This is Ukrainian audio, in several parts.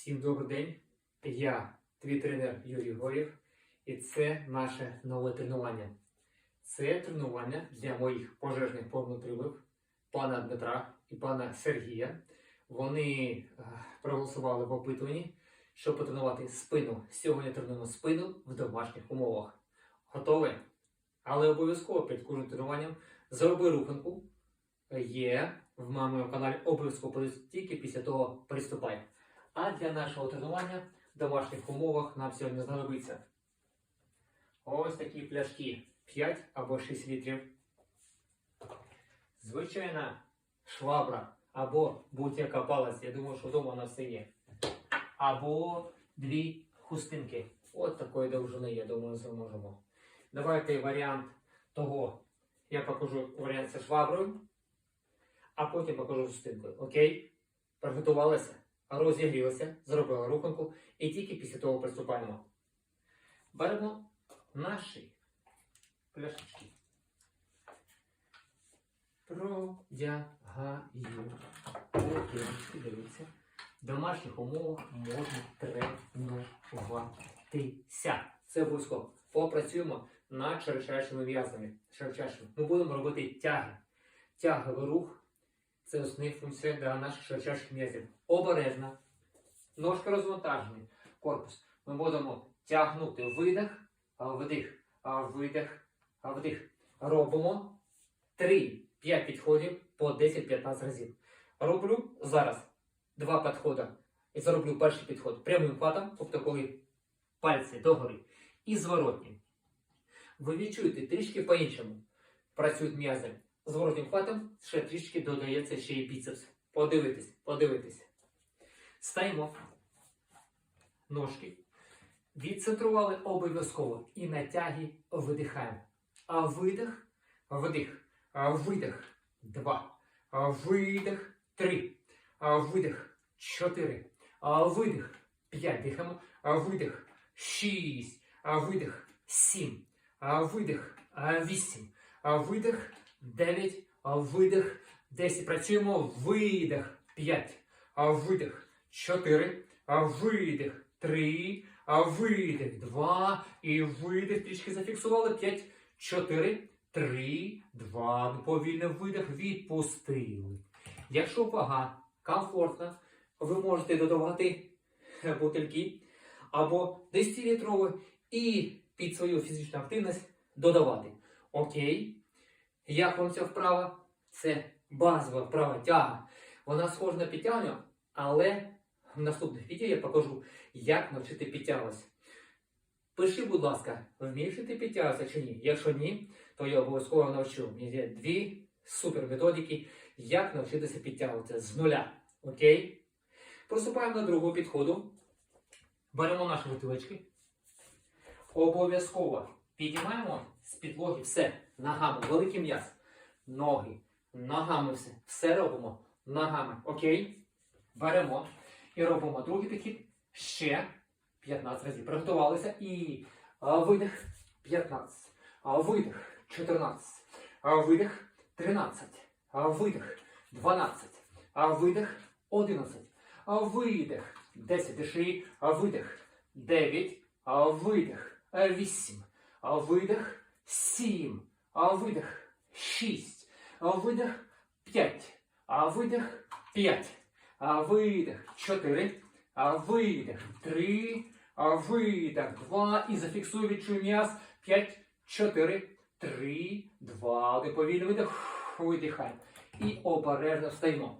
Всім добрий день. Я твій тренер Юрій Горів, і це наше нове тренування. Це тренування для моїх пожежних повнотрилів, пана Дмитра і пана Сергія. Вони е, проголосували в опитуванні, щоб потренувати спину. Сьогодні тренуємо спину в домашніх умовах. Готові? Але обов'язково перед кожним тренуванням зроби руханку. Є в моєму каналі обов'язково тільки після того приступай. А для нашого тренування в домашніх умовах нам сьогодні знадобиться ось такі пляшки 5 або 6 літрів. Звичайна швабра або будь-яка палець. Я думаю, що вдома все є. Або дві хустинки. От такої довжини, я думаю, зможемо. Давайте варіант того. Я покажу варіант зі шваброю, а потім покажу хустинкою. Окей? Приготувалися? Розігрілися, зробили руханку і тільки після того приступаємо. Беремо наші пляшечки. Продягаю. Окей, дивіться. В домашніх умовах можна тренуватися. Це обов'язково. Попрацюємо над широчайшими. Широчайшими. Ми будемо робити тяги. Тяговий рух це основна функція для наших широчайших м'язів. Обережно. Ножки розвантажені. Корпус. Ми будемо тягнути видих, вдих, видих, вдих. Робимо 3-5 підходів по 10-15 разів. Роблю зараз два підходи. І зароблю перший підход прямим хватом, тобто коли пальці догори, і зворотнім. Ви відчуєте трішки по-іншому. Працюють м'язи. Зворотнім хватом ще трішки додається ще і біцепс. Подивитись, подивитись. Стаємо ножки. Відцентрували обов'язково і на тягі видихаємо. А видих, вдих, видих, два, видих, три, видих, чотири, видих, п'ять дихаємо, видих, шість, видих, сім, видих, вісім, видих, дев'ять, видих, десять. Працюємо, видих, п'ять, видих, чотири, а видих, три, а видих, два, і видих, трішки зафіксували, п'ять, чотири, три, два, повільний видих, відпустили. Якщо вага комфортна, ви можете додавати бутильки або 10-літрові і під свою фізичну активність додавати. Окей. Як вам ця вправа? Це базова вправа тяга. Вона схожа на підтягування, але в наступних відео я покажу, як навчити підтягуватися. Пиши, будь ласка, вмієш ти підтягуватися чи ні? Якщо ні, то я обов'язково навчу. У мене є дві супер методики, як навчитися підтягуватися з нуля. Окей? Приступаємо до другого підходу. Беремо наші бутилочки. Обов'язково підіймаємо з підлоги все ногами, великий м'яз. Ноги, ногами все. Все робимо ногами. Окей? Беремо і робимо другий підхід ще 15 разів. Приготувалися і видих 15, а, видих 14, видих 13, видих 12, а, видих 11, видих 10, диши, видих 9, видих 8, видих 7, а, видих 6, видих 5, а, видих 5, а, видих 4, а, видих 3, а, видих 2 і зафіксуй відчуй м'яз 5, 4, 3, 2, один повільний видих, видихай. І обережно встаємо.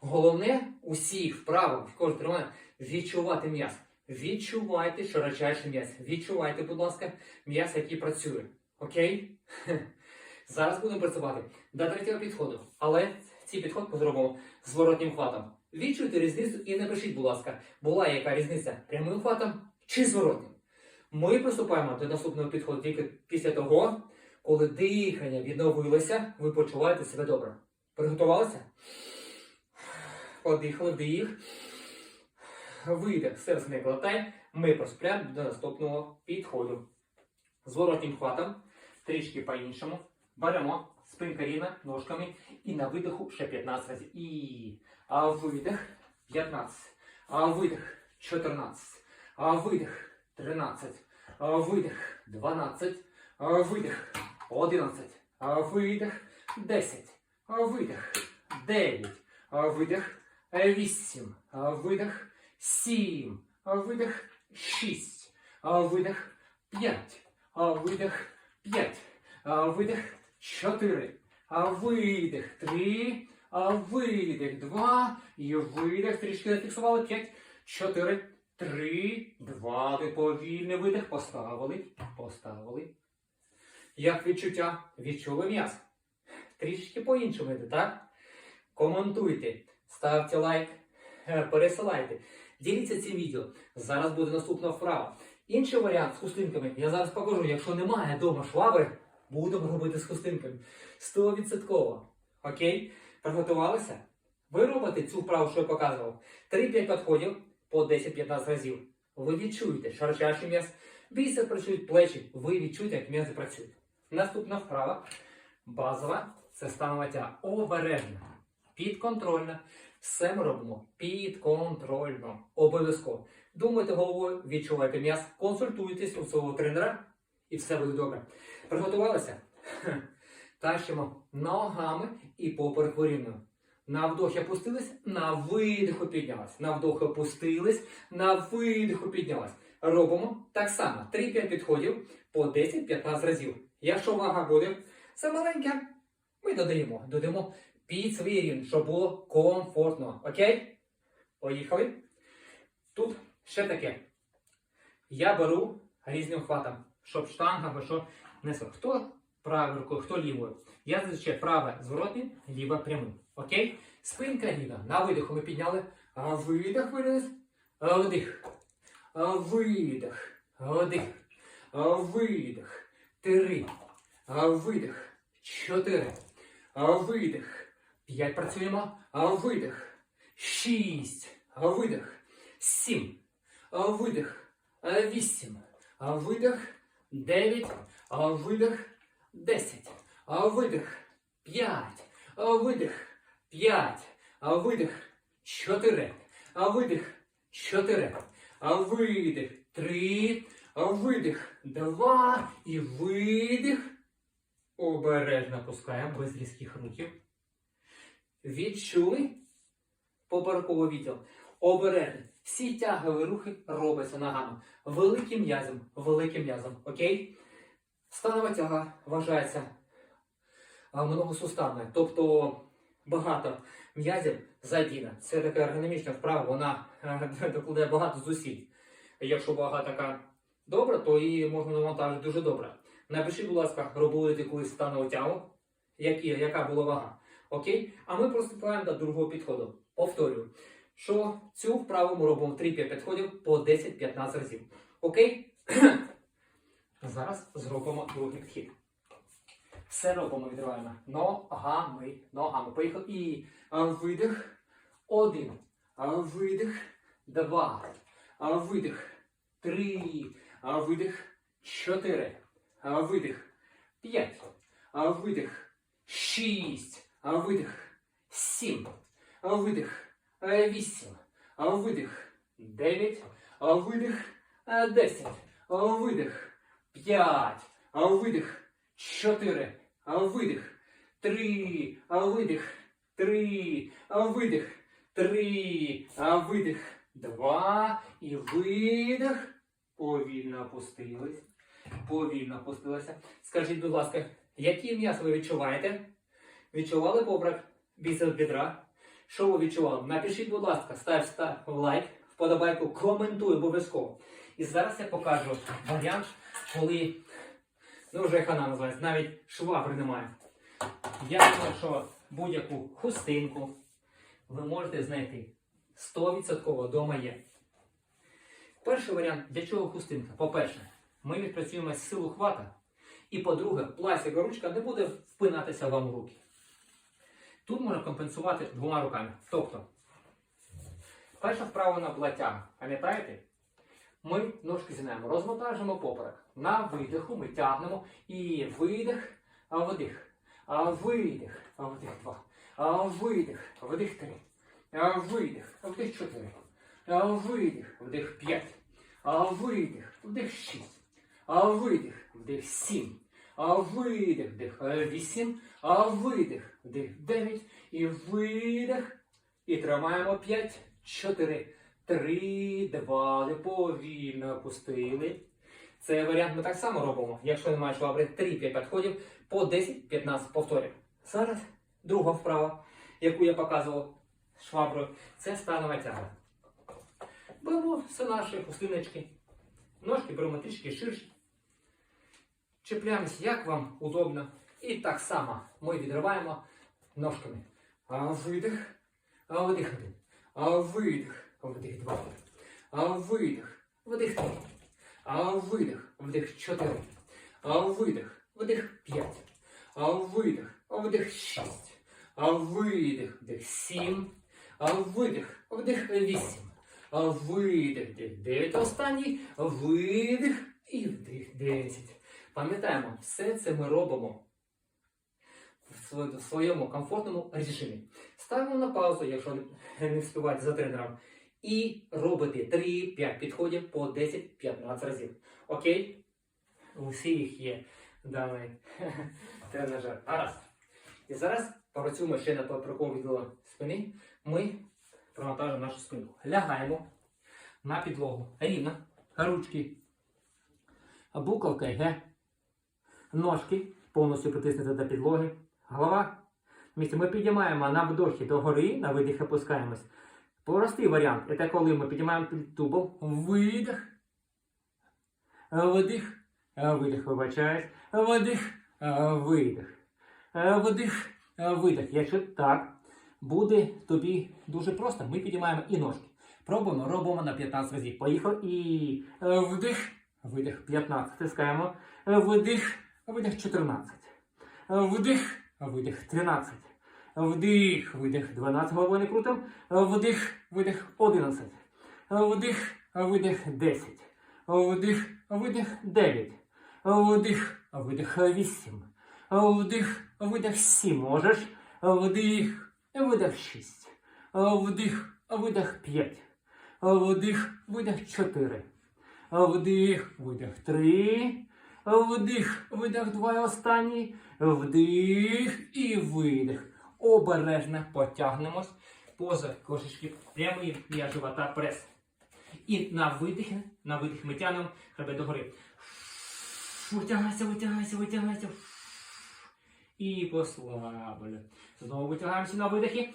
Головне усіх вправо, в кожному тренуванні відчувати м'яз. Відчувайте широчайший м'яз. Відчувайте, будь ласка, м'яз, який працює. Окей? Зараз будемо працювати до третього підходу. Але цей підход ми зробимо зворотнім хватом. Відчуйте різницю і напишіть, будь ласка, була яка різниця прямим хватом чи зворотнім. Ми приступаємо до наступного підходу тільки після того, коли дихання відновилося, ви почуваєте себе добре. Приготувалися? Подихали, вдих. Видих, серце не глотай. Ми приступаємо до наступного підходу. Зворотнім хватом, трішки по-іншому. Беремо спинка рівна ножками і на видиху ще 15 разів. І а видих 15. а видих 14, а видих 13, а видих 12, а видих 11, а видих 10, а видих 9, а видих 8, а видих 7, а видих 6, а видих 5, а видих 5, а видих 4, а видих 3, а видих 2, і видих, трішки зафіксували 5, 4, 3, 2, ти повільний видих, поставили, поставили. Як відчуття? Відчули м'ясо. Трішки по-іншому йде, так? Коментуйте, ставте лайк, е, пересилайте. Діліться цим відео. Зараз буде наступна вправа. Інший варіант з хустинками я зараз покажу. Якщо немає вдома швабри, будемо робити з хустинками. 100%. Окей? Приготувалися? Ви робите цю вправу, що я показував. 3-5 підходів по 10-15 разів. Ви відчуєте шарчачий м'яз. Бійся працюють плечі. Ви відчуєте, як м'язи працюють. Наступна вправа. Базова це станова тяга. Обережна. Підконтрольна. Все ми робимо підконтрольно. Обов'язково. Думайте головою, відчувайте м'яз, консультуйтесь у свого тренера і все буде добре. Приготувалися? Тащимо ногами і поперек рівно. На вдох опустились, на видиху піднялась. На вдох опустились, на видиху піднялась. Робимо так само. 3-5 підходів по 10-15 разів. Якщо вага буде замаленька, ми додаємо. Додаємо під свій рівень, щоб було комфортно. Окей? Поїхали. Тут ще таке. Я беру різним хватом, щоб штанга вийшов несла. Хто правою рукою, хто лівою. Я зазвичай праве зворотним, ліве прямим. Окей? Спинка рівна. На видиху ми підняли. Видих виріз. Вдих. Видих. Вдих. Видих. Три. Видих. Чотири. Видих. П'ять працюємо. Видих. Шість. Видих. Сім. Видих. Вісім. Видих. Дев'ять. А видих. Десять. А видих. П'ять. А видих. П'ять. А видих. Чотири. А видих. Чотири. А видих. Три. Видих. Два. І видих. Обережно пускаємо без різких рухів. Відчули поперековий відділ. Обережно. Всі тягові рухи робляться ногами. Великим м'язом, великим м'язом. Окей? Станова тяга вважається многосуставною. Тобто багато м'язів задіяно. Це така ергономічна вправа, вона е, докладає багато зусиль. Якщо вага така добра, то її можна навантажити дуже добре. Напишіть, будь ласка, робили колись станову тягу, яка була вага. Окей? А ми приступаємо до другого підходу. Повторюю, що цю вправу ми робимо 3-5 підходів по 10-15 разів. Окей? Зараз зробимо другий підхід. Все робимо відриваємо. Ногами, ногами. Поїхали. І видих. Один. Видих. Два. Видих. Три. Видих. Чотири. Видих. П'ять. Видих. Шість. Видих. Сім. Видих. А, Вісім. А, видих. Дев'ять. А, видих. А, Десять. А, видих. П'ять. А, видих. Чотири. А, видих. Три. А, видих. Три. А, видих. Три. А, видих. Два. І видих. Повільно опустились. Повільно опустилися. Скажіть, будь ласка, які м'ясо ви відчуваєте? Відчували побрак біцепс бідра? Що ви відчували? Напишіть, будь ласка, став, став лайк, вподобайку, коментуй обов'язково. І зараз я покажу варіант, коли, ну вже хана називається, навіть швабри немає. Я думаю, що будь-яку хустинку ви можете знайти. 100% вдома є. Перший варіант, для чого хустинка? По-перше, ми відпрацюємо силу хвата. І по-друге, пластикова ручка не буде впинатися вам в руки. Тут можна компенсувати двома руками. Тобто, перша вправа на тяга. Пам'ятаєте? Ми ножки зігнаємо, розвантажимо поперек. На видиху ми тягнемо і видих, а вдих. А видих, а вдих два. А видих, вдих три. А видих, вдих чотири. А видих, вдих 5. А видих, вдих 6. А видих, вдих 7. А видих, вдих 8. А видих, вдих 9. І видих. І тримаємо 5, 4, 3, 2. Повільно опустили. Цей варіант ми так само робимо. Якщо немає швабри 3-5 підходів по 10-15 повторів. Зараз друга вправа, яку я показував шваброю, це станова тяга. Беремо все наші хустиночки. Ножки беремо трішки ширші. Чіпляємось, як вам удобно. І так само ми відриваємо ножками. Видих, видих один. Видих, вдих два. Видих, вдих три. Видих, вдих чотири. Видих, вдих п'ять. Видих, вдих шість. Видих, вдих сім. Видих, вдих вісім. Видих, вдих дев'ять. Останній видих і вдих десять. Пам'ятаємо, все це ми робимо в своєму комфортному режимі. Ставимо на паузу, якщо не встигаєте за тренером. І робите 3-5 підходів по 10-15 разів. Окей? У всіх є даний тренажер. Гаразд. І зараз попрацюємо ще над поперековим відділом спини. Ми провантажимо нашу спинку. Лягаємо на підлогу. Рівно. Ручки. Буковка Г. Ножки повністю притиснуті до підлоги. Голова. Місце ми підіймаємо на вдохі догори, на видих опускаємось. Простий варіант. Це коли ми підіймаємо під тубом. Видих. Видих. Видих, вибачаюсь. Видих. Видих. Вдих. Видих. Якщо так, буде тобі дуже просто. Ми підіймаємо і ножки. Пробуємо, робимо на 15 разів. Поїхав і вдих. Видих 15. Тискаємо. Видих. Видих 14. Вдих. Видих 13. Вдих, видих 12 головою не крутим. Вдих, видих 11. Вдих, видих 10. Вдих, видих 9. Вдих, видих 8. Вдих, видих 7. Можеш. Вдих, видих 6. Вдих, видих 5. Вдих, видих 4. Вдих, видих 3. Вдих, видих 2 останній. Вдих і видих. Обережно потягнемось. Поза кошечки прямий для живота прес. І на видих, на видих ми тягнемо хребет догори. Витягайся, витягайся, витягайся. І послабили. Знову витягаємося на видихі.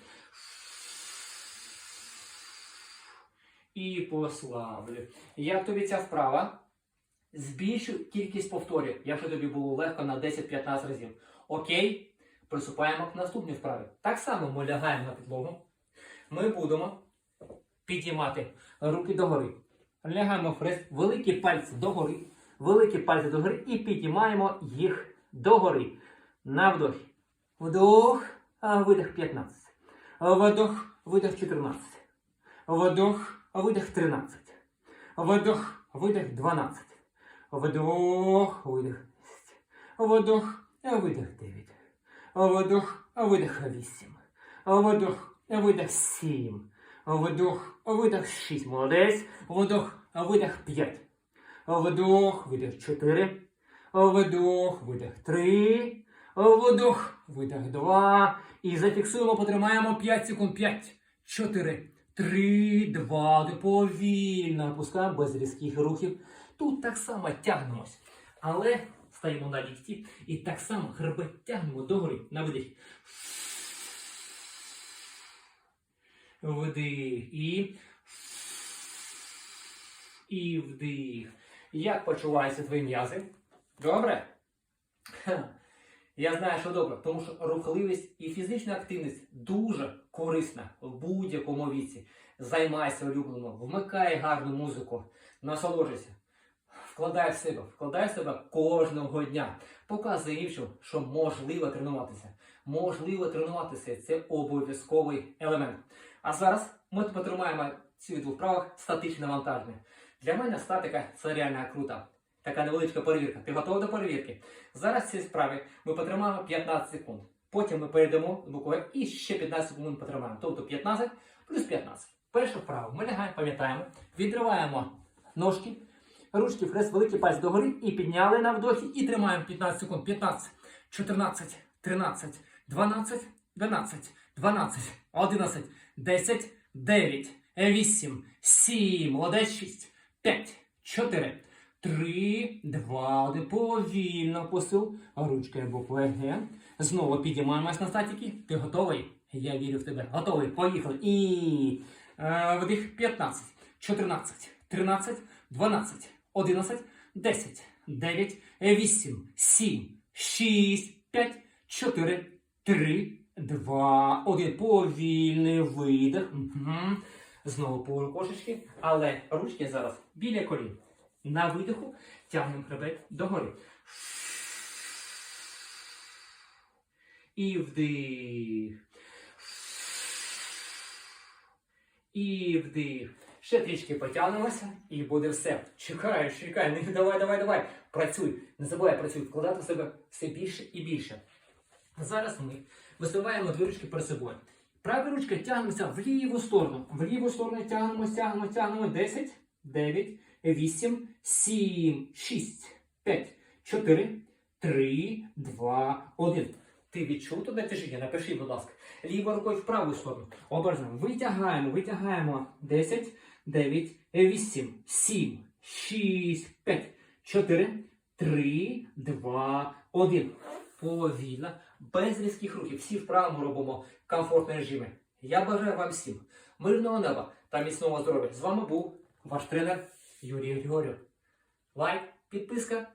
І послабили. Як тобі ця вправа? Збільшу кількість повторів, якщо тобі було легко на 10-15 разів. Окей? Приступаємо к наступній вправі. Так само ми лягаємо на підлогу. Ми будемо підіймати руки догори. Лягаємо в хрест, великі пальці догори, великі пальці догори і підіймаємо їх догори. На вдох. Вдох, видих 15. Вдох, видих 14. Вдох, видих 13. Вдох, видих 12. Вдох, видих Вдох, видих 9. Вдох, видих 8. Вдох, видих 7. Вдох, видих 6. Молодець. Вдох, видих 5. Вдох, видих 4. Вдох, видих 3. Вдох, видих 2. І зафіксуємо, потримаємо 5 секунд. 5, 4, 3, 2. Повільно опускаємо без різких рухів. Тут так само тягнемось. Але стаємо на лікті і так само хребет тягнемо догори на видих. Вдих і. І вдих. Як почуваються твої м'язи? Добре? Я знаю, що добре, тому що рухливість і фізична активність дуже корисна в будь-якому віці. Займайся улюблено, вмикай гарну музику, насолоджуйся. Вкладай в себе, вкладай в себе кожного дня. Показуй іншим, що можливо тренуватися. Можливо тренуватися це обов'язковий елемент. А зараз ми потримаємо ці двох вправах статичне навантаження. Для мене статика це реально круто. Така невеличка перевірка. Ти готовий до перевірки? Зараз в цій справі ми потримаємо 15 секунд. Потім ми перейдемо до букви і ще 15 секунд потримаємо. Тобто 15 плюс 15. Перша вправа. Ми лягаємо, пам'ятаємо, відриваємо ножки, ручки, хрест, великий пальць догори і підняли на вдохі і тримаємо 15 секунд. 15, 14, 13, 12, 12, 12, 11, 10, 9, 8, 7, молодець 6, 5, 4, 3, 2, 1. Повільно посил. Ручкою букви Г. Знову підіймаємось на статіки. Ти готовий? Я вірю в тебе. Готовий. Поїхали. І е, вдих 15, 14, 13, 12, 11, 10, 9, 8, 7, 6, 5, 4, 3, 2, 1. Повільний видих. Угу. Знову по кошечки. Але ручки зараз біля колін. На видиху тягнемо хребет догори. І вдих. І вдих. Ще трішки потягнемося, і буде все. Чекай, чекай, не давай, давай, давай. Працюй. Не забувай працюй, вкладати в себе все більше і більше. Зараз ми висуваємо дві ручки перед собою. Правою ручкою тягнемося в ліву сторону. В ліву сторону тягнемо, тягнемо, тягнемо. 10, 9, 8, 7, 6, 5, 4, 3, 2, 1. Ти відчув туди тяжіння? Напиши, будь ласка. Лівою рукою в праву сторону. Обережно. Витягаємо, витягаємо. 10, 9, 8, 7, 6, 5, 4, 3, 2, 1. Повільно, без різких рухів. Всі вправо ми робимо комфортні режими. Я бажаю вам всім мирного неба та міцного здоров'я. З вами був ваш тренер Юрій Григорів. Лайк, підписка